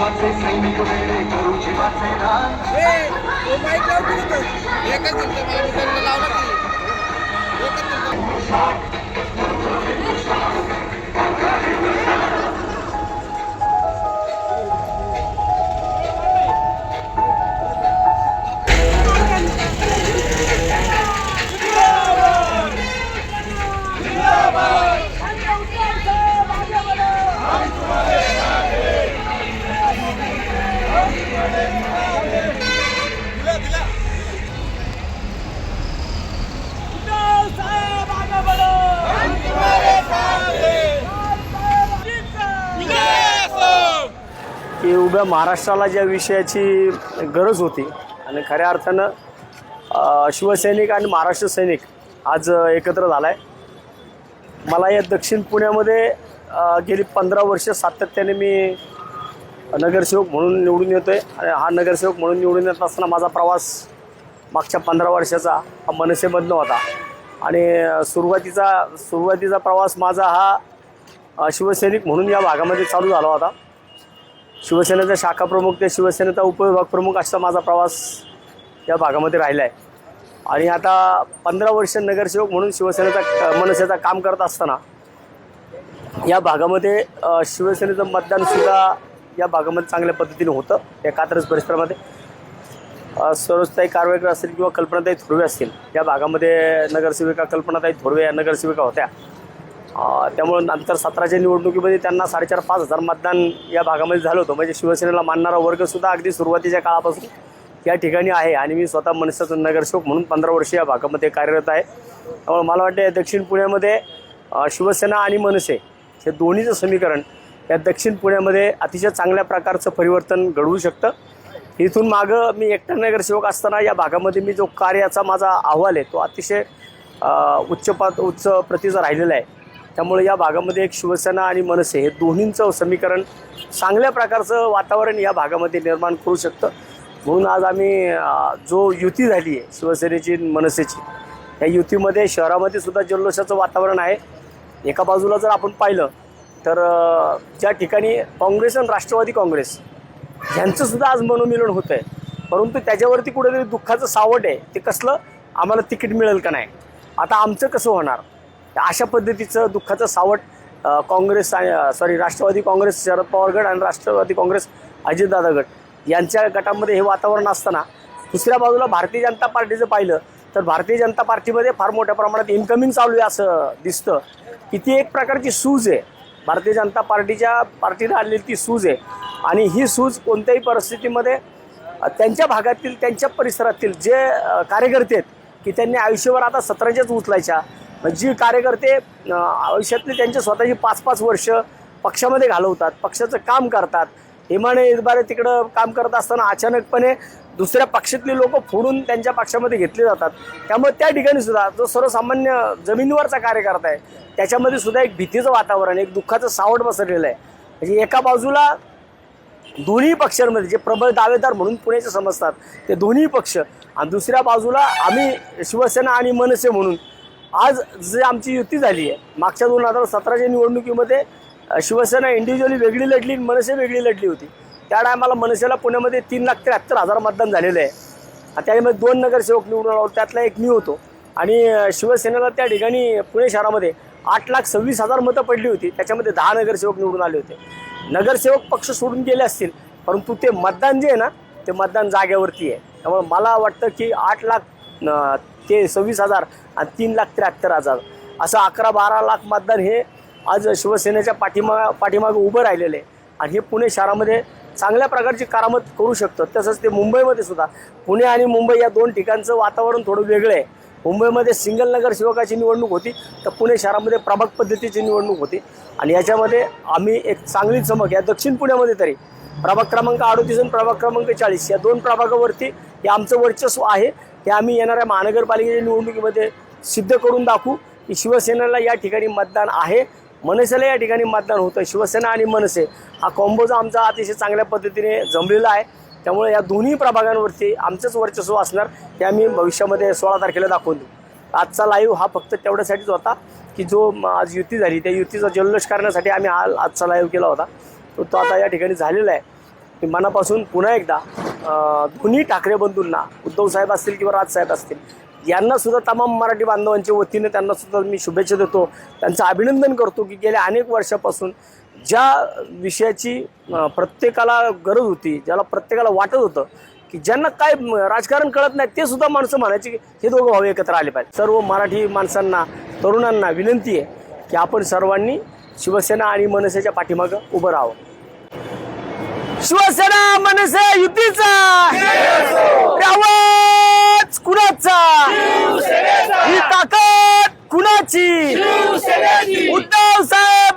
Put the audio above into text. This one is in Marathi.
जीवाचे सैनिक वेळे करू जीवाचे रान एकच मला लावलं एकच की उभ्या महाराष्ट्राला ज्या विषयाची गरज होती आणि खऱ्या अर्थानं शिवसैनिक आणि महाराष्ट्र सैनिक आज एकत्र झाला आहे मला या दक्षिण पुण्यामध्ये गेली पंधरा वर्ष सातत्याने मी नगरसेवक म्हणून निवडून येतो आहे आणि हा नगरसेवक म्हणून निवडून येत असताना माझा प्रवास मागच्या पंधरा वर्षाचा हा मनसेमधनं होता. आणि सुरुवातीचा सुरुवातीचा प्रवास माझा हा शिवसैनिक म्हणून या भागामध्ये चालू झाला होता. शिवसेनेचा शाखा प्रमुख ते शिवसेनेचा उपविभाग प्रमुख असा माझा प्रवास या भागामध्ये राहिला आहे आणि आता पंधरा वर्ष नगरसेवक म्हणून शिवसेनेचा मनसेचा काम करत असताना या भागामध्ये शिवसेनेचं मतदानसुद्धा या भागामध्ये चांगल्या पद्धतीने होतं. या कात्रज परिसरामध्ये सरोजताई कारवेकर असतील किंवा कल्पनाताई थोरवे असतील या भागामध्ये नगरसेविका कल्पनाताई थोरवे या नगरसेविका होत्या. त्यामुळं नंतर सतराच्या निवडणुकीमध्ये त्यांना साडेचार पाच हजार मतदान या भागामध्ये झालं होतं. म्हणजे शिवसेनेला मानणारा वर्गसुद्धा अगदी सुरुवातीच्या काळापासून या ठिकाणी आहे आणि मी स्वतः मनसेचा नगरसेवक म्हणून पंधरा वर्ष या भागामध्ये कार्यरत आहे. त्यामुळे मला वाटते दक्षिण पुण्यामध्ये शिवसेना आणि मनसे हे दोन्हीचं समीकरण या दक्षिण पुण्यामध्ये अतिशय चांगल्या प्रकारचं परिवर्तन घडवू शकतं. इथून मागं मी एकटा नगरसेवक असताना या भागामध्ये मी जो कार्याचा माझा अहवाल आहे तो अतिशय उच्च पात उच्च प्रतीचा राहिलेला आहे. त्यामुळे या भागामध्ये एक शिवसेना आणि मनसे हे दोन्हींचं समीकरण चांगल्या प्रकारचं वातावरण या भागामध्ये निर्माण करू शकतं. म्हणून आज आम्ही जो युती झाली आहे शिवसेनेची मनसेची या युतीमध्ये शहरामध्ये सुद्धा जल्लोषाचं वातावरण आहे. एका बाजूला जर आपण पाहिलं तर ज्या ठिकाणी काँग्रेस आणि राष्ट्रवादी काँग्रेस ह्यांचंसुद्धा आज मनोमिलन होतं आहे परंतु त्याच्यावरती कुठेतरी दुःखाचं सावट आहे. ते कसलं? आम्हाला तिकीट मिळेल का नाही? आता आमचं कसं होणार? अशा पद्धतीचं दुःखाचं सावट काँग्रेस आणि सॉरी राष्ट्रवादी काँग्रेस शरद पवार गट आणि राष्ट्रवादी काँग्रेस अजितदादा गट यांच्या गटामध्ये हे वातावरण असताना दुसऱ्या बाजूला भारतीय जनता पार्टीचं पाहिलं तर भारतीय जनता पार्टीमध्ये फार मोठ्या प्रमाणात इन्कमिंग चालू आहे असं दिसतं. की ती एक प्रकारची सूज आहे. भारतीय जनता पार्टीच्या पार्टीला आलेली ती सूज आहे. आणि ही सूज कोणत्याही परिस्थितीमध्ये त्यांच्या भागातील त्यांच्या परिसरातील जे कार्यकर्ते आहेत की त्यांनी आयुष्यभर आता सतराच्याच उचलायच्या जी कार्यकर्ते आयुष्यातले आयुष्यातली त्यांचे स्वतःची पाच पाच वर्ष पक्षामध्ये घालवतात पक्षाचं काम करतात. हेमाने इतबारे तिकडं काम करत असताना अचानकपणे दुसऱ्या पक्षातली लोक फोडून त्यांच्या पक्षामध्ये घेतले जातात. त्यामुळे त्या ठिकाणी सुद्धा जो सर्वसामान्य जमिनीवरचा कार्यकर्ता आहे त्याच्यामध्ये सुद्धा एक भीतीचं वातावरण एक दुःखाचं सावट पसरलेलं आहे. म्हणजे एका बाजूला दोन्ही पक्षांमध्ये जे प्रबळ दावेदार म्हणून पुण्याचे समजतात ते दोन्ही पक्ष आणि दुसऱ्या बाजूला आम्ही शिवसेना आणि मनसे म्हणून आज जे आमची युती झाली आहे मागच्या दोन हजार सतराच्या निवडणुकीमध्ये शिवसेना इंडिव्हिज्युअली वेगळी लढली मनसे वेगळी लढली होती. त्या टायमाला मनसेला पुण्यामध्ये तीन लाख त्र्याहत्तर हजार मतदान झालेलं आहे. आणि त्याच्यामध्ये दोन नगरसेवक निवडून आलो त्यातला एक मी होतो. आणि शिवसेनेला त्या ठिकाणी पुणे शहरामध्ये आठ लाख सव्वीस हजार मतं पडली होती. त्याच्यामध्ये दहा नगरसेवक निवडून आले होते. नगरसेवक पक्ष सोडून गेले असतील परंतु ते मतदान जे आहे ना ते मतदान जागेवरती आहे. त्यामुळे मला वाटतं की आठ लाख ते सव्वीस हजार आणि तीन लाख त्र्याहत्तर हजार. असं अकरा बारा लाख मतदार हे आज शिवसेनेच्या पाठीमा पाठीमागं उभं राहिलेलं आहे. आणि हे पुणे शहरामध्ये चांगल्या प्रकारची करामत करू शकतं. तसंच ते मुंबईमध्ये सुद्धा. पुणे आणि मुंबई या दोन ठिकाणचं वातावरण थोडं वेगळं आहे. मुंबईमध्ये सिंगल नगरसेवकाची निवडणूक होती तर पुणे शहरामध्ये प्रभाग पद्धतीची निवडणूक होती. आणि याच्यामध्ये आम्ही एक चांगली चमक या दक्षिण पुण्यामध्ये तरी प्रभाग क्रमांक अडोतीस आणि प्रभाग क्रमांक चाळीस या दोन प्रभागावरती हे आमचं वर्चस्व आहे. हे आम्ही येणाऱ्या महानगरपालिकेच्या निवडणुकीमध्ये सिद्ध करून दाखवू की शिवसेनेला या ठिकाणी मतदान आहे. मनसेला या ठिकाणी मतदान होतं. शिवसेना आणि मनसे हा कॉम्बोजा आमचा अतिशय चांगल्या पद्धतीने जमलेला आहे. त्यामुळे या दोन्ही प्रभागांवरती आमचंच वर्चस्व असणार हे आम्ही भविष्यामध्ये सोळा तारखेला दाखवून देऊ आजचा लाईव्ह हा फक्त तेवढ्यासाठीच होता की जो आज युती झाली त्या युतीचा जल्लोष करण्यासाठी आम्ही हा आजचा लाईव्ह केला होता. तो तो आता या ठिकाणी झालेला आहे. मनापासून पुन्हा एकदा दोन्ही ठाकरे बंधूंना उद्धव साहेब असतील किंवा राजसाहेब असतील यांना सुद्धा तमाम मराठी बांधवांच्या वतीने त्यांना सुद्धा मी शुभेच्छा देतो. त्यांचं अभिनंदन करतो की गेल्या अनेक वर्षापासून ज्या विषयाची प्रत्येकाला गरज होती ज्याला प्रत्येकाला वाटत होतं की ज्यांना काय राजकारण कळत नाही ते सुद्धा माणसं म्हणायची की हे दोघं भाऊ एकत्र आले पाहिजे सर्व मराठी माणसांना तरुणांना विनंती आहे की आपण सर्वांनी शिवसेना आणि मनसेच्या पाठीमागं उभं राहावं. शिवसेना मनसे युतीचा. आवाज कुणाचा? ही ताकद कुणाची? उद्धव साहेब